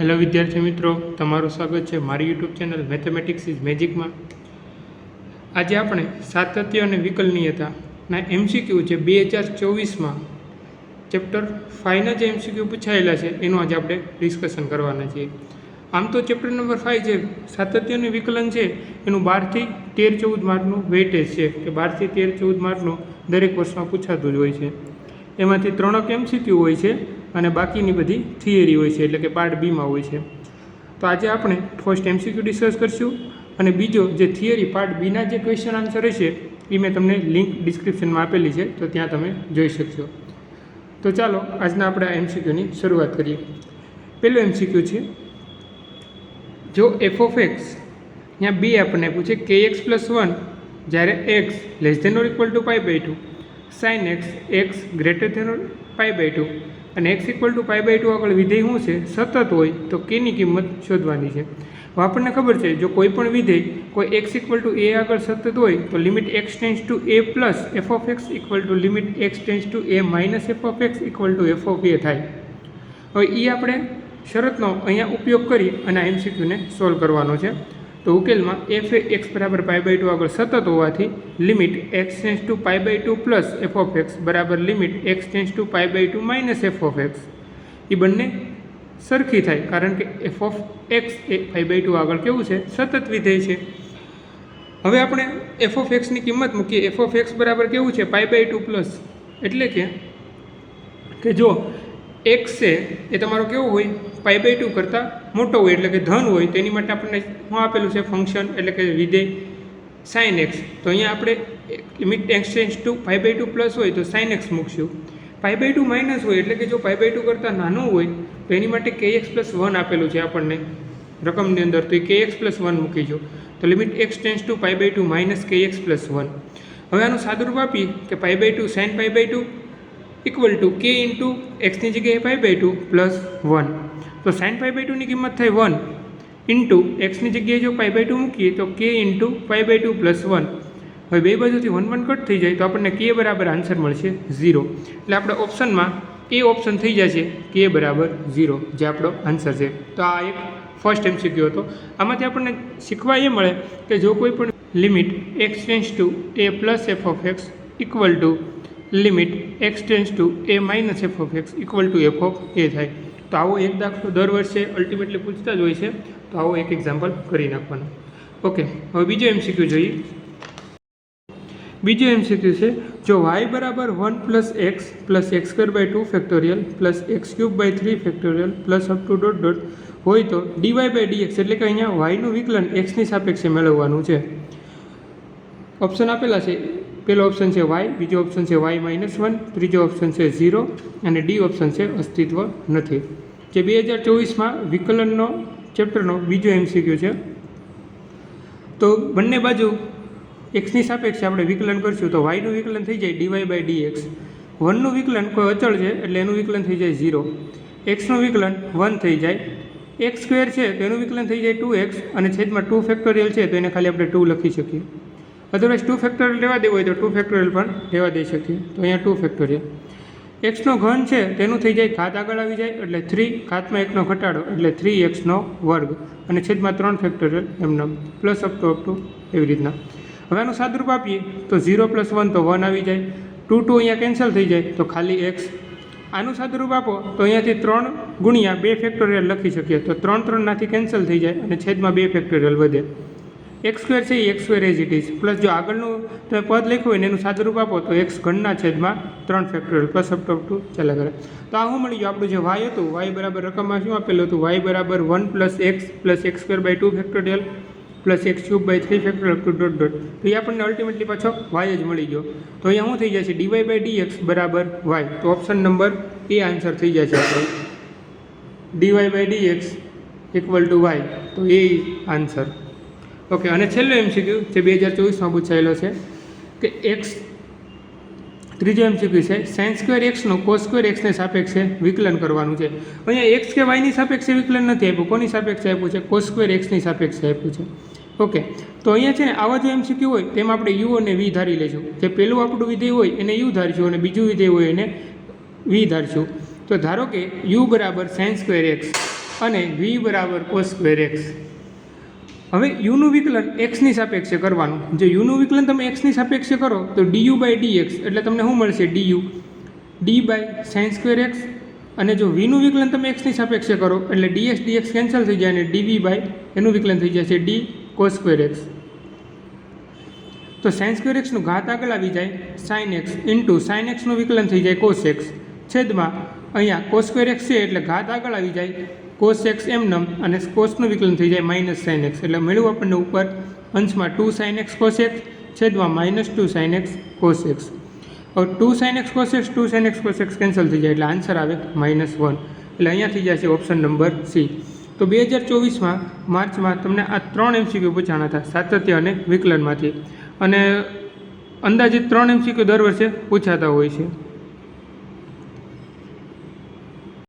Hello વિદ્યાર્થી મિત્રો. તમારું સ્વાગત છે મારી યુટ્યુબ ચેનલ મેથેમેટિક્સ ઇઝ મેજિકમાં આજે આપણે સાતત્ય અને વિકલનીયતાના એમસીક્યુ જે બે હજાર ચોવીસમાં ચેપ્ટર ફાઇવના જે એમસીક્યુ પૂછાયેલા છે, એનું આજે આપણે ડિસ્કશન કરવાના છીએ. આમ તો ચેપ્ટર નંબર ફાઇવ જે સાતત્ય અને વિકલન છે, એનું બારથી તેર ચૌદ માર્કનું વેટેજ છે, કે બારથી તેર ચૌદ માર્કનું દરેક વર્ષમાં પૂછાતું જ હોય છે. એમાંથી ત્રણક એમસીક્યુ હોય છે અને બાકીની બધી થિયરી હોય છે, એટલે કે પાર્ટ બીમાં હોય છે. તો આજે આપણે ફર્સ્ટ એમસીક્યુ ડિસ્કસ કરશું અને બીજો જે થિયરી પાર્ટ બીના જે ક્વેશ્ચન આન્સર હશે એ મેં તમને લિંક ડિસ્ક્રિપ્શનમાં આપેલી છે, તો ત્યાં તમે જોઈ શકશો. તો ચાલો, આજના આપણે આ એમસીક્યુની શરૂઆત કરીએ. પહેલું એમસીક્યુ છે, જો એફ ઓફ એક્સ ત્યાં બી આપણને પૂછે કે એક્સ પ્લસ વન જ્યારે x less than or equal to pi by two sine x x greater than or pi by two અને x equal to pi by two આગળ વિધેય શું છે? સતત હોય તો કેની કિંમત શોધવાની છે. હવે આપણને ખબર છે, જો કોઈ પણ વિધેય કોઈ એક્સ ઇક્વલ ટુ એ આગળ સતત હોય તો limit x tends to a plus f of x equal to limit x tends to a minus f of x equal to f of a થાય. હવે એ આપણે શરતનો અહીંયા ઉપયોગ કરી અને આ એમસીક્યુને સોલ્વ કરવાનો છે. તો ઉકેલમાં એફ એક્સ બરાબર પાઈ બાય ટુ આગળ સતત હોવાથી limit x tends to pi by two plus f of x બરાબર limit x tends to pi by two minus f of x એ બંને સરખી થાય કારણ કે એફ ઓફ એક્સ એ ફાઈ બાય ટુ આગળ કેવું છે? સતત વિધેય છે. હવે આપણે એફ ઓફ એક્સની કિંમત મૂકીએ. એફ ઓફ એક્સ બરાબર કેવું છે? પાઈ બાય ટુ પ્લસ એટલે કે કે જો એક્સ છે, એ તમારો કેવો હોય? પાઈ બાય ટુ કરતાં મોટો હોય એટલે કે ધન હોય, તેની માટે આપણને શું આપેલું છે? ફંક્શન એટલે કે વિધેય સાઇન એક્સ તો અહીંયા આપણે limit x tends to pi by two plus હોય તો સાઇન એક્સ મૂકશું. પાઈ બાય ટુ માઇનસ હોય એટલે કે જો પાઈ બાય ટુ કરતાં નાનું હોય, તો એની માટે કે એક્સ પ્લસ વન આપેલું છે આપણને રકમની અંદર. તો એ કે એક્સ પ્લસ વન મૂકીજો તો limit x tends to pi by two minus k x plus one હવે આનું સાદુરૂપ આપી કે pi by two sine pi by two equal to k into એક્સની જગ્યાએ pi by two plus one તો sine pi by ટુની કિંમત થાય વન ઇન્ટુ એક્સની જગ્યાએ જો પાઈ બાય ટુ મૂકીએ તો k into pi by two plus one હવે બે બાજુથી વન વન કટ થઈ જાય તો આપણને કે બરાબર આન્સર મળશે ઝીરો એટલે આપણે ઓપ્શનમાં એ ઓપ્શન થઈ જશે કે બરાબર ઝીરો જે આપણો આન્સર છે. તો આ એક ફર્સ્ટ એમસીક્યુ હતો. આમાંથી આપણને શીખવા એ મળે કે જો કોઈ પણ limit x tends to a plus f of x equal to limit x to a minus f of x equal to f of a થાય. તો આવો એક દાખલો દર વર્ષે અલ્ટિમેટલી પૂછતા જ હોય છે. તો આવો એક એક્ઝામ્પલ કરી નાખવાનો. ઓકે હવે બીજો એમસીક્યુ જોઈએ. બીજો એમસીક્યુ છે, જો વાય બરાબર one plus x plus x square by two factorial plus x cube by three factorial plus up to dot dot હોય તો ડીવાય બાય ડીએક્સ એટલે કે અહીંયા વાયનું વિકલન એક્સની સાપેક્ષે મેળવવાનું છે. ઓપ્શન આપેલા છે પહેલો ઓપ્શન છે વાય બીજો ઓપ્શન છે વાય માઇનસ વન ત્રીજો ઓપ્શન છે ઝીરો અને ડી ઓપ્શન છે અસ્તિત્વ નથી. જે બે હજાર ચોવીસમાં વિકલનનો ચેપ્ટરનો બીજો એમસીક્યુ છે. તો બંને બાજુ એક્સની સાપેક્ષે આપણે વિકલન કરીશું તો વાયનું વિકલન થઈ જાય d y by d x વનનું વિકલન કોઈ અચળ છે એટલે એનું વિકલન થઈ જાય ઝીરો એક્સનું વિકલન વન થઈ જાય. એક્સ સ્ક્વેર છે તો એનું વિકલન થઈ જાય ટુ એક્સ અને છેદમાં ટુ ફેક્ટોરિયલ છે તો એને ખાલી આપણે ટુ લખી શકીએ. અધરવાઇઝ ટુ ફેક્ટોરિયલ લેવા દેવું હોય તો ટુ ફેક્ટોરિયલ પણ લેવા દઈ શકીએ. તો અહીંયા ટુ ફેક્ટોરિયલ એક્સનો ઘન છે, તેનું થઈ જાય ઘાત આગળ આવી જાય, એટલે થ્રી ઘાતમાં એકનો ઘટાડો, એટલે થ્રી એક્સનો વર્ગ. અને છેદમાં ત્રણ ફેક્ટોરિયલ એમનો plus up to up to એવી રીતના. હવે આનું સાદરૂપ આપીએ, તો ઝીરો પ્લસ વન તો વન આવી જાય. ટુ ટુ અહીંયા કેન્સલ થઈ જાય, તો ખાલી એક્સ આનું સાદરૂપ આપો, તો અહીંયાથી ત્રણ ગુણ્યા બે ફેક્ટોરિયલ લખી શકીએ. તો ત્રણ ત્રણનાથી કેન્સલ થઈ જાય અને છેદમાં બે ફેક્ટોરિયલ વધે. એક્સ સ્ક્વેર છે એ x square as it is plus જો આગળનું તમે પદ લખ્યું હોય ને, એનું સાદરૂપ આપો તો એક્સ ઘણના છેદમાં ત્રણ ફેક્ટોરિયલ પ્લસ અપ ટુ ચાલે કરે. તો આ શું મળી ગયું? આપણું જે વાય હતું વાય બરાબર રકમમાં શું આપેલું હતું? વાય બરાબર one plus x plus x square by two factorial plus x cube by three factorial two dot dot તો એ આપણને અલ્ટિમેટલી પાછો વાય જ મળી ગયો. તો અહીંયા શું થઈ જશે? ડીવાય બાય ડી એક્સ બરાબર વાય તો ઓપ્શન નંબર એ આન્સર થઈ જશે આપણો. Dy by d x equal to y તો એ આન્સર ઓકે, અને છેલ્લો એમસીક્યુ જે બે હજાર ચોવીસમાં પૂછાયેલો છે કે એક્સ ત્રીજો એમસીક્યુ છે સાઇન સ્ક્વેર એક્સનું કોસ સ્ક્વેર એક્સને સાપેક્ષે વિકલન કરવાનું છે. અહીંયા એક્સ કે વાયની સાપેક્ષે વિકલન નથી આપ્યું, કોની સાપેક્ષે આપ્યું છે? કોસ સ્ક્વેર એક્સની સાપેક્ષે આપ્યું છે. ઓકે, તો અહીંયા છે ને આવા જે એમસીક્યુ હોય, તેમાં આપણે યુ અને વી ધારી લઈશું. જે પહેલું આપણું વિધેય હોય, એને યુ ધારીશું અને બીજું વિધેય હોય, એને વી ધારીશું. તો ધારો કે યુ બરાબર સાઇન સ્ક્વેર એક્સ અને વી બરાબર કોસ સ્ક્વેર એક્સ હવે યુનું વિકલન એક્સની સાપેક્ષે કરવાનું. જો યુનું વિકલન તમે એક્સની સાપેક્ષે કરો, તો ડીયુ બાય ડી એક્સ એટલે તમને શું મળશે? Du d by sine square x અને જો વીનું વિકલન તમે એક્સની સાપેક્ષે કરો, એટલે ડીએક્સ ડીએક્સ કેન્સલ થઈ જાય અને ડીવી બાય એનું વિકલન થઈ જશે ડી કોસ સ્ક્વેર એક્સ તો સાઇન સ્ક્વેર એક્સનું ઘાત આગળ આવી જાય સાઇન એક્સ ઇન્ટુ સાઇન એક્સનું વિકલન થઈ જાય કોસ એક્સ છેદમાં અહીંયા કોસ સ્ક્વેર એક્સ છે એટલે ઘાત આગળ આવી જાય કોસ એક્સ એમ નમ અને કોસનું વિકલન થઈ જાય માઇનસ સાઇન એક્સ એટલે મળ્યું આપણને ઉપર અંશમાં two sine x cos x છેદમાં minus two sine x cos x હવે two sine x cos x two sine x cos x cancel થઈ જાય એટલે આન્સર આવે માઇનસ વન એટલે અહીંયા થઈ જશે ઓપ્શન નંબર સી તો બે હજાર ચોવીસમાં માર્ચમાં તમને આ ત્રણ એમસીક્યુ પૂછાણા હતા, સાતત્ય અને વિકલનમાંથી. અને અંદાજિત ત્રણ એમસીક્યુ દર વર્ષે પૂછાતા હોય છે.